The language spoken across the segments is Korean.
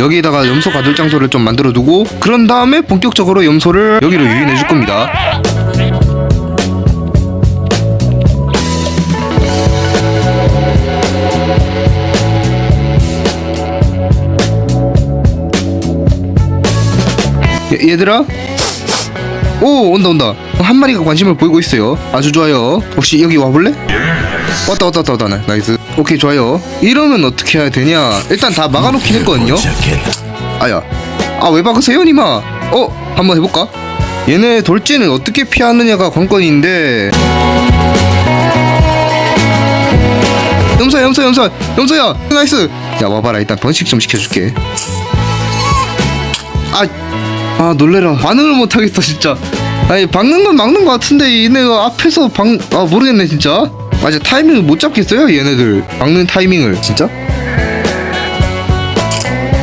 여기에다가 염소 가둘 장소를 좀 만들어 두고 그런 다음에 본격적으로 염소를 여기로 유인해 줄 겁니다. 얘, 얘들아? 오 온다 온다. 한 마리가 관심을 보이고 있어요. 아주 좋아요. 혹시 여기 와볼래? 왔다 왔다 왔다 왔다. 나- 나이스. 오케이 좋아요. 이러면 어떻게 해야 되냐? 일단 다 막아놓긴 했거든요. 아야. 아 왜 박으세요 니마? 어 한번 해볼까? 얘네 돌진을 어떻게 피하느냐가 관건인데. 염소야 염소 염소 염소야 나이스. 야 와봐라. 일단 번식 좀 시켜줄게. 아, 아 놀래라. 반응을 못하겠어 진짜. 아니 박는 건 막는 것 같은데 얘네가 앞에서 박.. 아 모르겠네 진짜 맞아 타이밍을 못 잡겠어요 얘네들 박는 타이밍을 진짜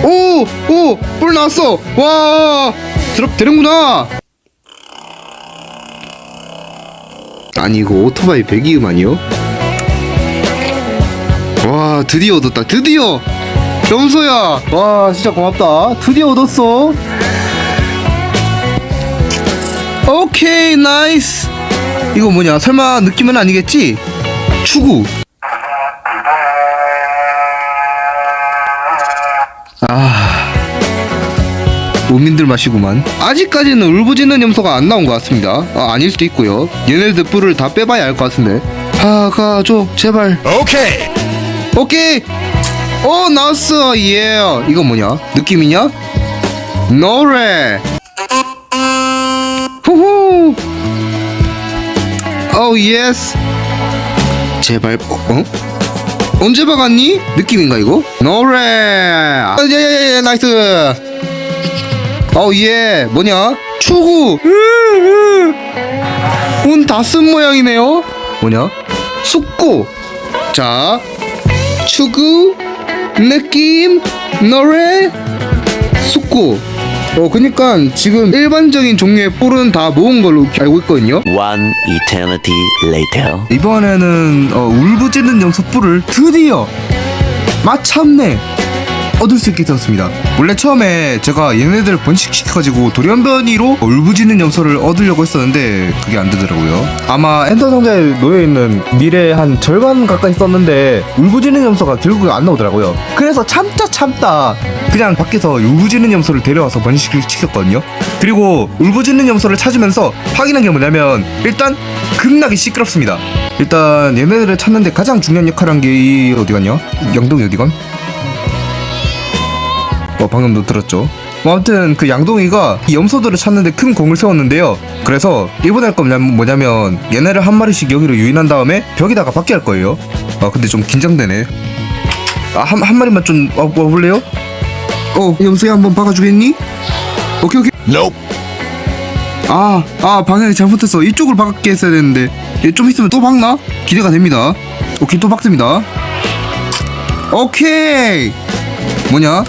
오! 오! 뿔 나왔어! 와! 드롭 되는구나! 아니 이거 오토바이 배기음 아니요? 와 드디어 얻었다 드디어! 염소야! 와 진짜 고맙다 드디어 얻었어 오케이 나이스 이거 뭐냐 설마 느낌은 아니겠지? 추구. 우민들 맛이구만. 아직까지는 울부짖는 염소가 안 나온 것 같습니다. 아, 아닐 수도 있고요. 얘네들 뿔을 다 빼봐야 알 것 같은데. 박아줘 제발. 오케이. 오케이. 어 나왔어. 예 이거 뭐냐? 느낌이냐? 노래. 후후. 오 예스 제발 어? 어? 언제 박았니? 느낌인가 이거? 노래! 아, 예예예 나이스! 어예 뭐냐? 추구 운 다 쓴 모양이네요? 뭐냐? 숙고! 자 추구! 느낌! 노래! 숙고 어 그니까 지금 일반적인 종류의 뿔은 다 모은 걸로 알고 있거든요 One eternity later. 이번에는 어, 울부짖는 염소 뿔을 드디어 마참내 얻을 수 있게 되었습니다. 원래 처음에 제가 얘네들 번식시켜가지고 돌연변이로 울부짖는 염소를 얻으려고 했었는데 그게 안 되더라고요. 아마 엔더 상자에 놓여 있는 미래 한 절반 가까이 썼는데 울부짖는 염소가 결국에 안 나오더라고요. 그래서 참다 참다 그냥 밖에서 울부짖는 염소를 데려와서 번식을 시켰거든요. 그리고 울부짖는 염소를 찾으면서 확인한 게 뭐냐면 일단 급나게 시끄럽습니다. 일단 얘네들을 찾는데 가장 중요한 역할을 한게이 어디 갔냐? 양동이 어디 간? 어 방금도 들었죠. 뭐 아무튼 그 양동이가 이 염소들을 찾는데 큰 공을 세웠는데요. 그래서 이번에 할건 뭐냐면 얘네를 한 마리씩 여기로 유인한 다음에 벽에다가 받게 할 거예요. 아 근데 좀 긴장되네. 아한 한 마리만 좀 와, 와볼래요? 어 염소야 한번 박아주겠니? 오케이 오케이. Nope 아, 아, 방향이 잘못했어. 이쪽을 박게 했어야 되는데. 얘 좀 있으면 또 박나? 기대가 됩니다. 오케이, 또 박습니다. 오케이! 뭐냐?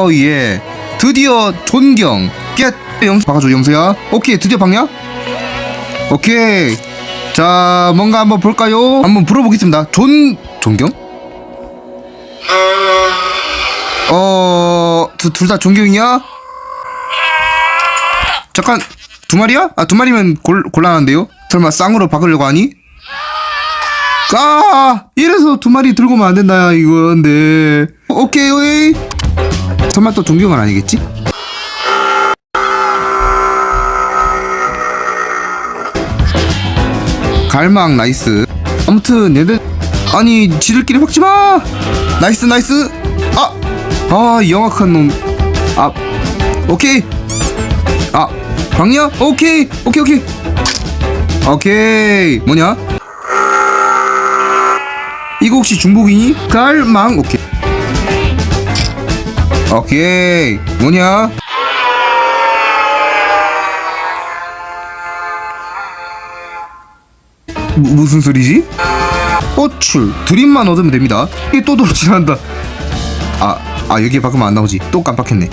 어, 예. 드디어 존경. 겟! 염소 박아줘, 염소야. 오케이, 드디어 박냐? 오케이. 자, 뭔가 한번 볼까요? 한번 물어보겠습니다. 존, 존경? 어, 둘 다 존경이야? 잠깐, 두 마리야? 아, 두 마리면 골, 곤란한데요? 설마 쌍으로 박으려고 하니? 아, 이래서 두 마리 들고만 안 된다, 이건데. 오케이, 오케이. 설마 또 존경은 아니겠지? 갈망 나이스. 아무튼 얘들 아니 지들끼리 박지 마. 나이스 나이스. 아, 아 영악한 놈. 아, 오케이. 아, 박냐? 오케이, 오케이, 오케이. 오케이. 뭐냐? 이거 혹시 중복이니? 갈망. 오케이. 오케이. 뭐냐? 무, 무슨 소리지? 호출. 드림만 얻으면 됩니다. 이게 또 돌진한다. 아, 아 여기에 박으면 안 나오지. 또 깜빡했네.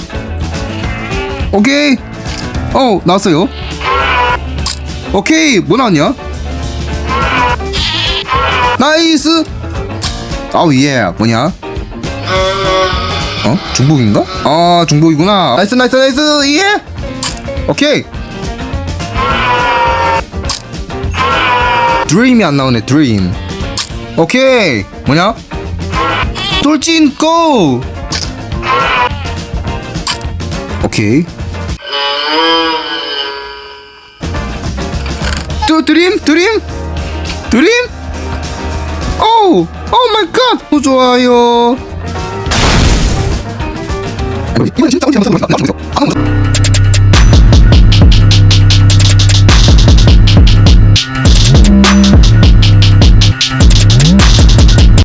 오케이. 어 나왔어요. 오케이. 뭐 나왔냐? 나이스. 아우 예. 뭐냐 어? 중복인가? 아 중복이구나. 나이스 나이스 나이스. 예. 오케이. 드림이 안 나오네 드림 오케이. 뭐냐? 돌진 고! 오케이. 또 드림 드림? 드림? 오우 오 마이 갓! 오, 좋아요 이건 진짜 어디 한번 아